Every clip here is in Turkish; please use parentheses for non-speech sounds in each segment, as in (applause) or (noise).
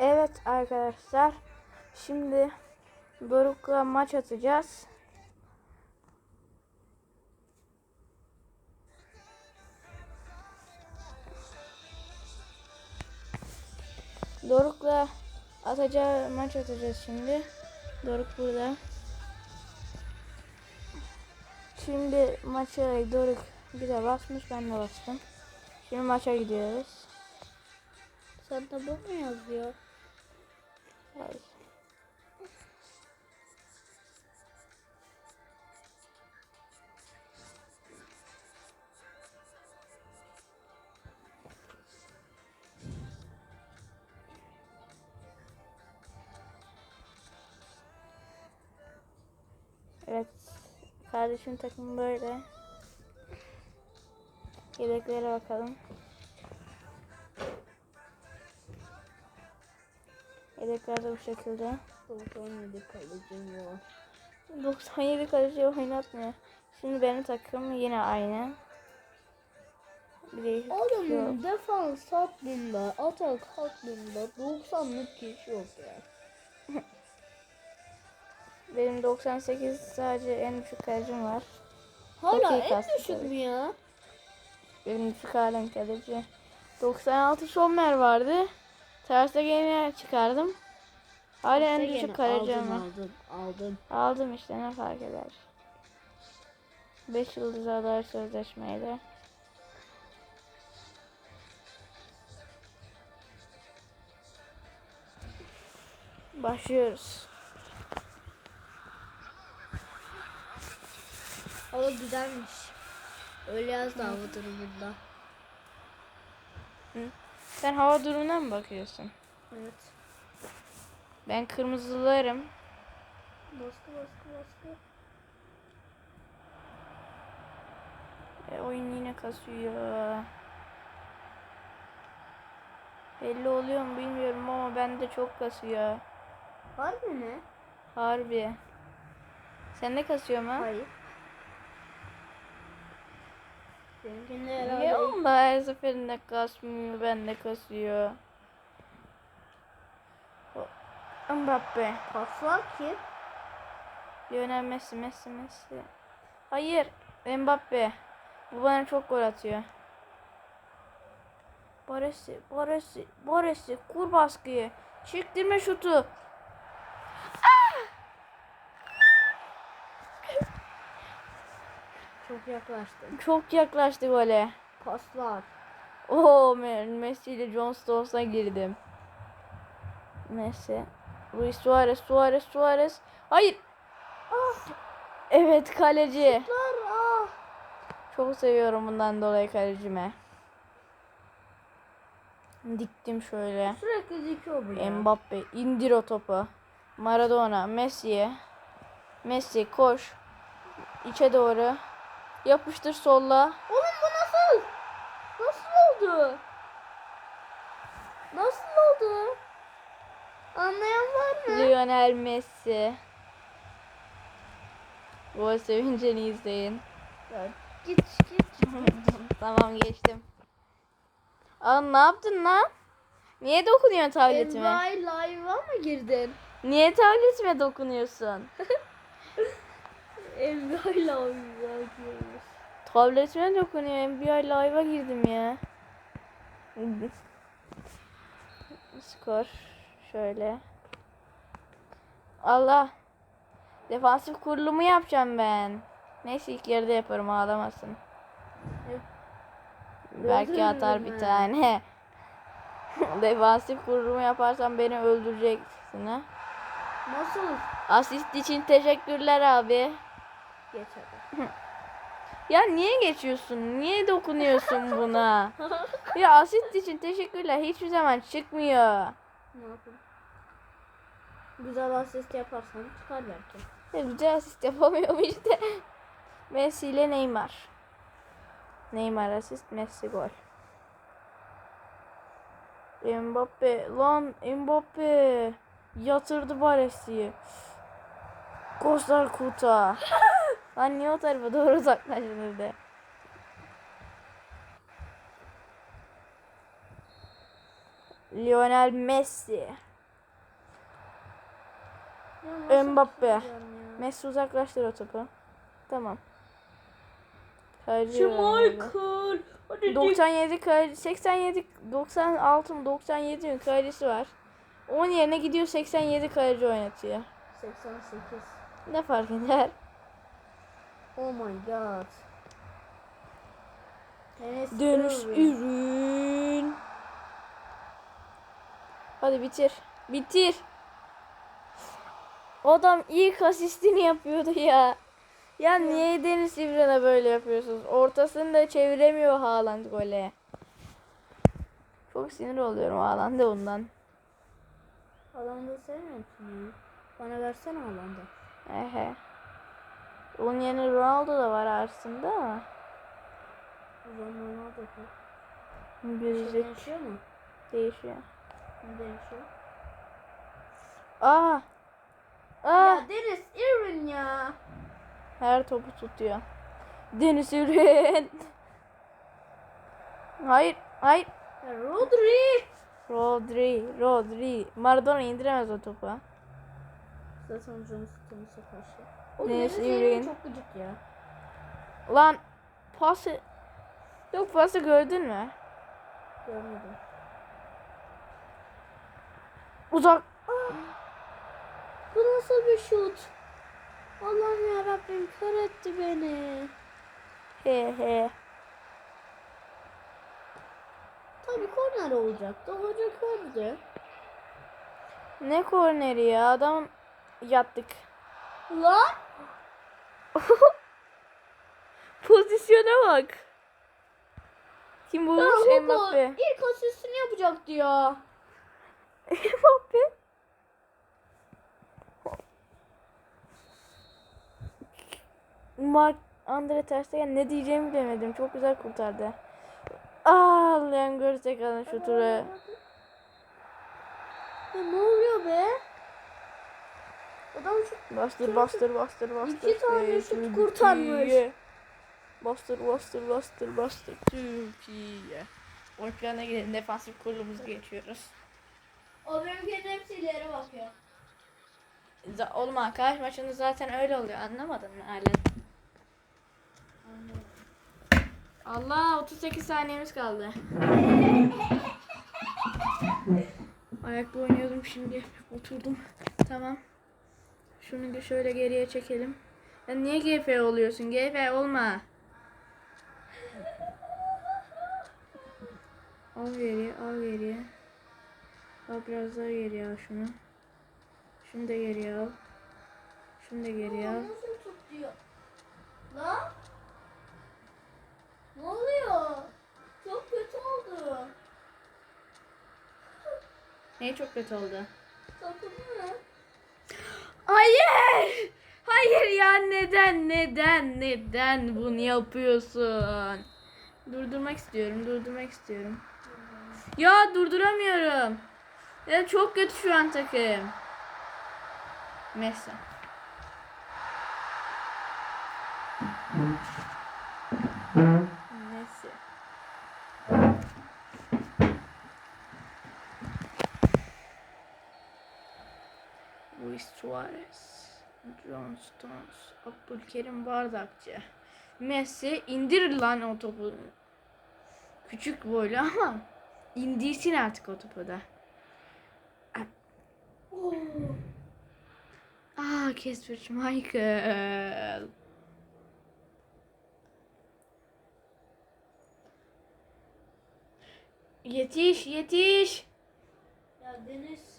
Evet arkadaşlar. Şimdi Doruk'la maç atacağız. Doruk'la atacağı maç atacağız şimdi. Doruk burada. Şimdi maça Doruk bir de basmış ben de bastım. Şimdi maça gidiyoruz. Sende bu mu yazıyor? Evet. Kardeşim takımı böyle. Yedeklere bakalım. Yedekler de bu şekilde. 97 kalecim var. 97 kaleci oynatmıyor. Şimdi benim takım yine aynı. Bir yok. Adamın defans hattında, atak hattında 90'lık kişi yok ya. (laughs) Benim 98 sadece en düşük kalecim var. Hala Çok iyi en düşük tabii. mü ya? Benim düşük halen kaleci. 96 Sommer vardı. Terste yine çıkardım. Hala en düşük kalecim aldım, aldım, aldım. Aldım işte ne fark eder. 5 yıldız alır sözleşmeyle. Başlıyoruz. Hava güzelmiş. Öyle yazdı hava durumunda. Sen hava durumuna mı bakıyorsun? Evet. Ben kırmızılarım. Baskı baskı baskı. E, oyun yine kasıyor. Belli oluyor mu bilmiyorum ama bende çok kasıyor. Harbi mi? Harbi. Sende kasıyor mu? Hayır. Benimkinde Niye herhalde onda her seferinde kasmıyor, bende kasıyor. Mbappe. pas var ki. Lionel Messi, Messi, Messi. Hayır, Mbappe. Bu bana çok gol atıyor. Baresi, Baresi, Baresi, kur baskıyı. Çektirme şutu. Çok yaklaştı. Çok yaklaştı gole. Paslar. Oo, Me- Messi ile John Stones'a girdim. Messi. Luis Suarez, Suarez, Suarez. Hayır. Evet kaleci. Paslar ah. Çok seviyorum bundan dolayı kalecime. Diktim şöyle. Sürekli dikiyor bu ya. Mbappe indir o topu. Maradona, Messi'ye. Messi koş. İçe doğru. Yapıştır solla. Oğlum bu nasıl? Nasıl oldu? Nasıl oldu? Anlayan var mı? Lionel Messi. Gol sevincini izleyin. Git git. (laughs) tamam geçtim. Aa ne yaptın lan? Niye dokunuyorsun tabletime? Envai live'a mı girdin? Niye tabletime dokunuyorsun? (laughs) Envai live'a girmiş. Tabletime dokunuyor. NBA Live'a girdim ya. Skor şöyle. Allah. Defansif kurulumu yapacağım ben. Neyse ilk yarıda yaparım ağlamasın. Belki atar bir tane. (laughs) Defansif kurulumu yaparsam beni öldüreceksin ha. Nasıl? Asist için teşekkürler abi. Geç hadi. Ya niye geçiyorsun? Niye dokunuyorsun buna? (laughs) ya asist için teşekkürler. Hiçbir zaman çıkmıyor. Ne yapayım? Güzel asist yaparsan çıkar belki. Ya güzel asist yapamıyorum işte. Messi ile Neymar. Neymar asist, Messi gol. Mbappe lan Mbappe yatırdı Baresi'yi. Costa Kuta. (laughs) lan niye o tarafa doğru uzaklaştın de. Lionel Messi. Ya Mbappe. Messi uzaklaştır o topu. Tamam. Schmeichel. Hadi 97 kare 87 96 mı 97 mi karecisi var. Onun yerine gidiyor 87 kaleci oynatıyor. 88. Ne fark eder? Oh my god. Enes Dönüş Irving. ürün. Hadi bitir. Bitir. Adam ilk asistini yapıyordu ya. Ya niye Deniz İvran'a böyle yapıyorsunuz? Ortasını da çeviremiyor Haaland gole. Çok sinir oluyorum Haaland'a ondan. Alanda sevmiyorsun ya. Bana versene alanda. Ehe. Onun yerine Ronaldo da var aslında Ronaldo koy. Bir şey değişiyor mu? değişiyor. Ne değişiyor? Aa. Aa. Ya Deniz Irving ya. Her topu tutuyor. Deniz Ürün. Hayır, hayır. Rodri. Rodri, Rodri. Maradona indiremez o topu. Zaten John Stones'a karşı. Irving. çok gıcık ya. Lan pası Yok pası gördün mü? Görmedim. Uzak. Bu nasıl bir şut? Allah'ım ya Rabbim kör etti beni. He he. Tabii korner olacaktı. Hoca kördü. Ne korneri ya adam yattık. Lan! (laughs) Pozisyona bak. Kim Ya bulmuş Hugo Mbappe? ilk asistini yapacaktı ya. Mbappe. Mark Andre Ter Stegen ne diyeceğimi bilemedim. Çok güzel kurtardı. Aa, Leon Goretzka'nın şutu. Ya ne oluyor be? Adam şu Bastır bastır bastır bastır. İki tane Ee, şut Türkiye. kurtarmış. Bastır bastır bastır bastır. Türkiye. Oyun planına gidelim. Defansif kurulumuza geçiyoruz. O benimkinin hepsi ileri bakıyor. Z- Oğlum arkadaş maçında zaten öyle oluyor. Anlamadın mı hala? Allah 38 saniyemiz kaldı. (laughs) Ayakta oynuyordum şimdi. Oturdum. Tamam. Şunu da şöyle geriye çekelim. Ya niye GF oluyorsun? GF olma. Al geriye, al geriye. Al biraz daha geriye al şunu. Şunu da geriye al. Şunu da geriye al. Nasıl tutuyor? Lan? Ne oluyor? Çok kötü oldu. Ne çok kötü oldu? Takımı. Hayır! Hayır ya neden neden neden bunu yapıyorsun? Durdurmak istiyorum, durdurmak istiyorum. Ya durduramıyorum. Ya çok kötü şu an takım. Messi. Messi. Luis Suarez. John Stones. Abdülkerim Bardakçı. Messi indir lan o topu. Küçük boylu ama indirsin artık o topu da. Aa Casper Michael. Yetiş yetiş. Ya Deniz.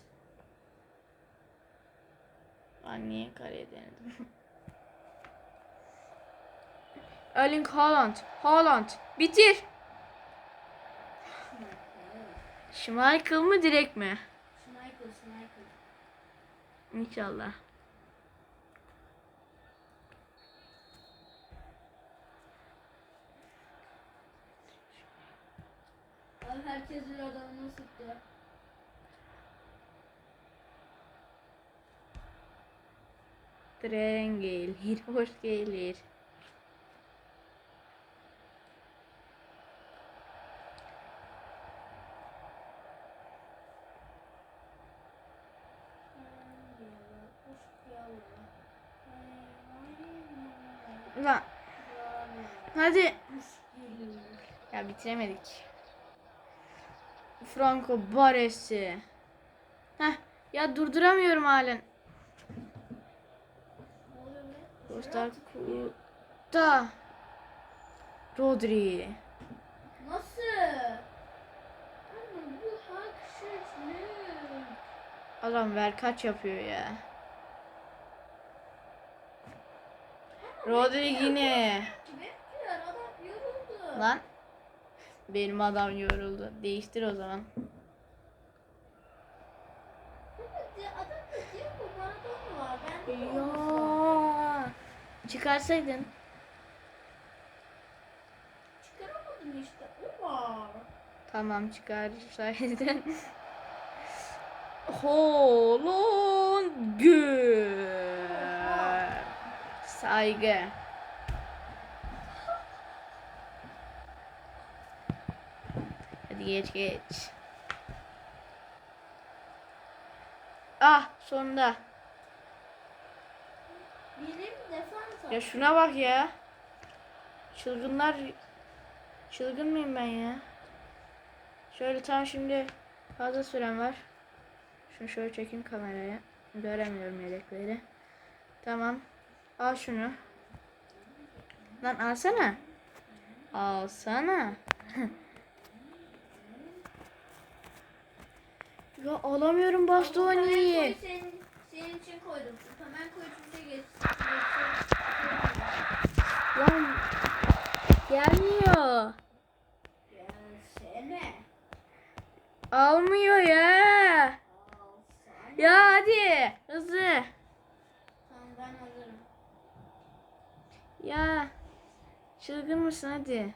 Lan niye kaleye denedim? Erling Haaland. Haaland. Bitir. Schmeichel mı direkt mi? Schmeichel, Schmeichel. İnşallah. Tren gelir, (laughs) hoş gelir. Ulan. Hadi. Ya bitiremedik. Franco Baresi. Heh. Ya durduramıyorum halen. Costa Curta. Rodri. Nasıl? Adam ver kaç yapıyor ya. Rodri yine. Adam. Lan. Benim adam yoruldu. Değiştir o zaman. Var. De. Ya. Çıkarsaydın. Çıkaramadım işte. O var. Tamam çıkarsaydın. (laughs) Holon. Saygı. Hadi geç geç. Ah sonunda. Benim defans Ya şuna bak ya. Çılgınlar çılgın mıyım ben ya? Şöyle tam şimdi fazla süren var. Şunu şöyle çekeyim kameraya. Göremiyorum yedekleri. Tamam. Al şunu. Lan alsana. Alsana. (laughs) ya alamıyorum Bastoni'yi. Senin, senin için koydum. Hemen koy çünkü geç. Lan gelmiyor. Gelsene. Almıyor ya. Ya hadi hızlı. Tamam ben hazırım. Ya çılgın mısın hadi.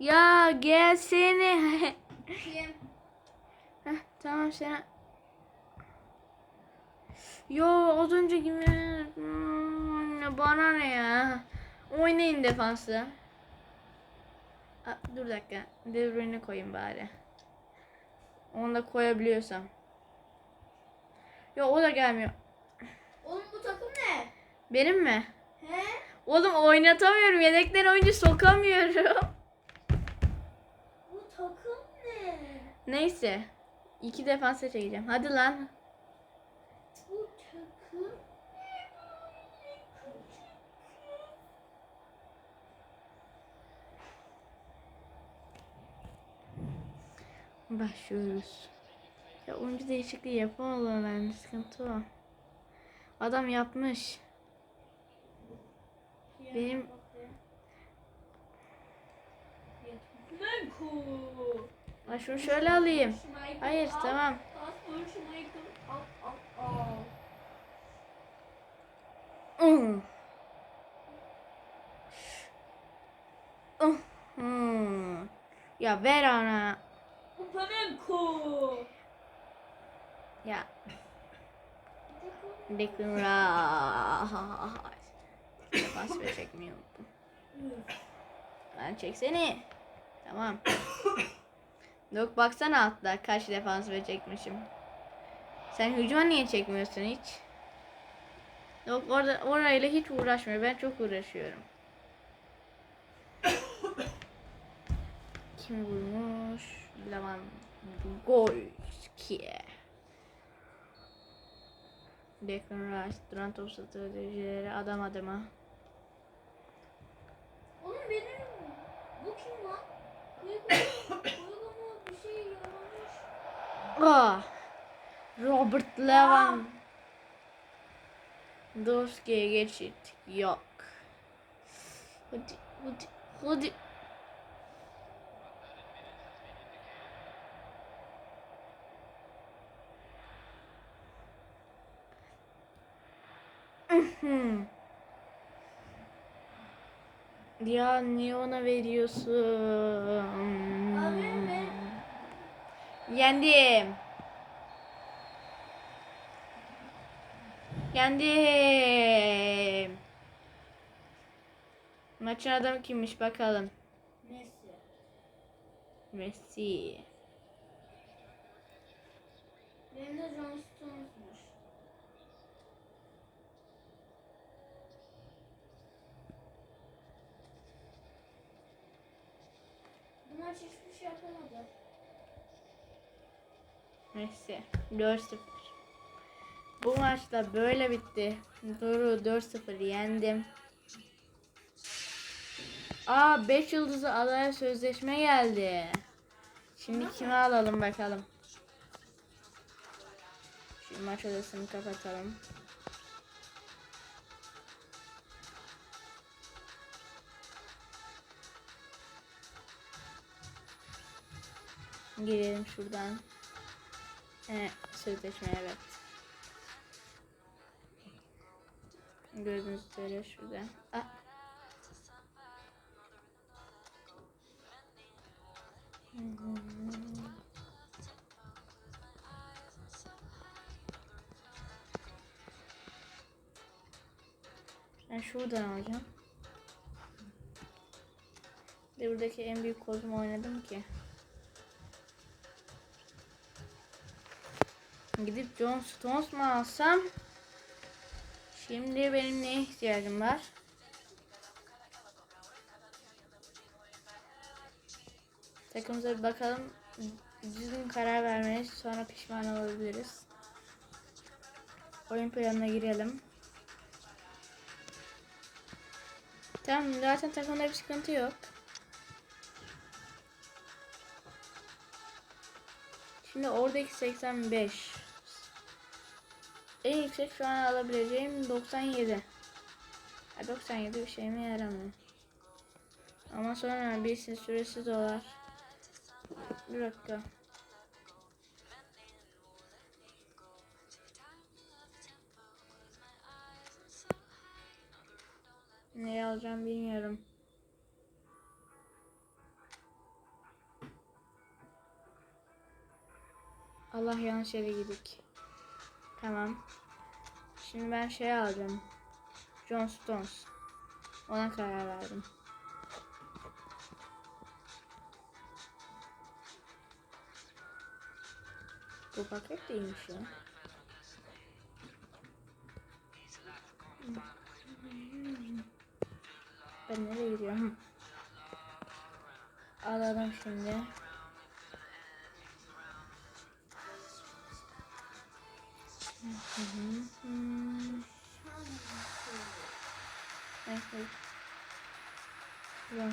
Ya gelsene. Kim? (laughs) Heh, tamam sen. Yo az önce gibi. Hmm, bana ne ya? Oynayın defansı. Aa, dur dakika. De Bruyne'i koyayım bari. Onu da koyabiliyorsam. Yo o da gelmiyor. Oğlum bu takım ne? Benim mi? He? Oğlum oynatamıyorum. Yedekten oyuncu sokamıyorum. Bu takım ne? Neyse. İki defansa çekeceğim. Hadi lan. Bu takım ne? Başlıyoruz. Ya oyuncu değişikliği yapamadılar yani sıkıntı o. Adam yapmış. Benim-. Ay şunu şöyle alayım. Hayır tamam. Ya ver ana. Declan Rice. Defans verecek mi unuttum. Ben çeksene. Tamam. Yok baksana altta kaç defans verecekmişim. Sen hücuma niye çekmiyorsun hiç? Yok orada orayla hiç uğraşmıyor. Ben çok uğraşıyorum. Kim vurmuş? Bilemem. Golski. Declan Rice, duran top stratejileri adam adama. Oğlum benim bu kim lan? Uygulama, bir şey yaramış. Ah, Robert Lewandowski'ye geçit yok. Hadi, hadi, hadi. Ya niye ona veriyorsun? Abi Yendim. Yendim. Maçın adamı kimmiş bakalım. Messi. Messi. Benim de John Stones'muş. maç hiçbir şey yapamadı. Neyse 4-0. Bu maçta böyle bitti. Duru 4-0 yendim. Aa 5 yıldızlı adaya sözleşme geldi. Şimdi kimi alalım bakalım. Şu maç odasını kapatalım. Girelim şuradan. Evet, sözleşme evet. Gördüğünüz üzere şurada. Ah. Ben şuradan alacağım. De buradaki en büyük kozumu oynadım ki. Gidip John Stones mu alsam? Şimdi benim neye ihtiyacım var? Takımıza bir bakalım. Düzgün karar vermeliyiz. Sonra pişman olabiliriz. Oyun planına girelim. Tamam zaten takımda bir sıkıntı yok. Şimdi oradaki 85. En yüksek şu an alabileceğim 97. Ha, 97 bir şeyime yaramıyor. Ama sonra bir süresi dolar. Bir dakika. Ne alacağım bilmiyorum. Allah yanlış yere girdik. Tamam. Şimdi ben şey alacağım. John Stones. Ona karar verdim. Bu paket de iyiymiş ya. Ben nereye gidiyorum? Alalım şimdi.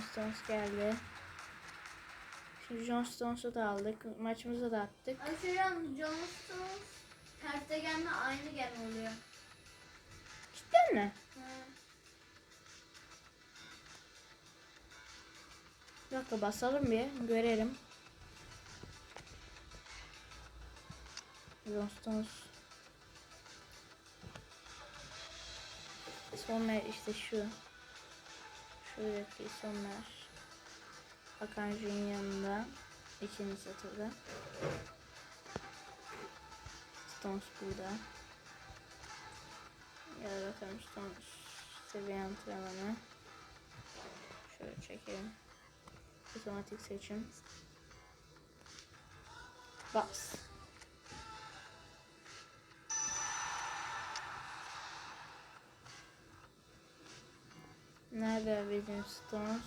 John Stones geldi. Şimdi John Stones'u da aldık. Maçımızı da attık. Ayşecan John Stones Tertegen'le aynı gen oluyor. Cidden mi? Bir dakika basalım bir görelim. John Stones. Somer işte şu. Şuradaki Somer. Hakan Jün yanında. ikinci satırda. Stones burada. Gel bakalım Stones seviye antrenmanı. Şöyle çekelim. Otomatik seçim. Bas. Nerede bizim Stones?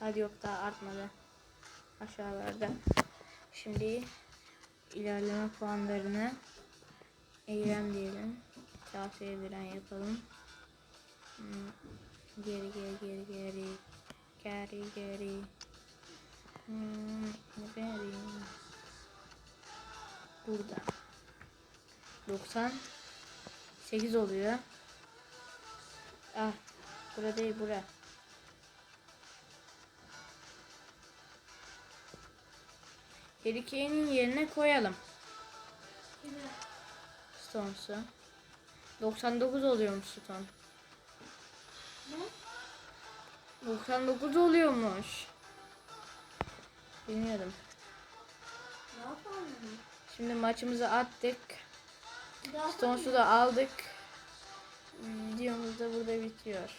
Hadi yok daha artmadı. Aşağılarda. Şimdi ilerleme puanlarını eğlen diyelim. Tavsiye edilen yapalım. Hmm, Geri geri geri geri. Geri geri. Hmm, geri. Burada. 98 oluyor. Ah, bura değil bura. Harry yerine koyalım. Stones'u. 99 oluyormuş Stone. Ne? 99 oluyormuş. Bilmiyordum. Ne yapalım? Şimdi maçımızı attık. Stones'u da aldık. Videomuz da burada bitiyor.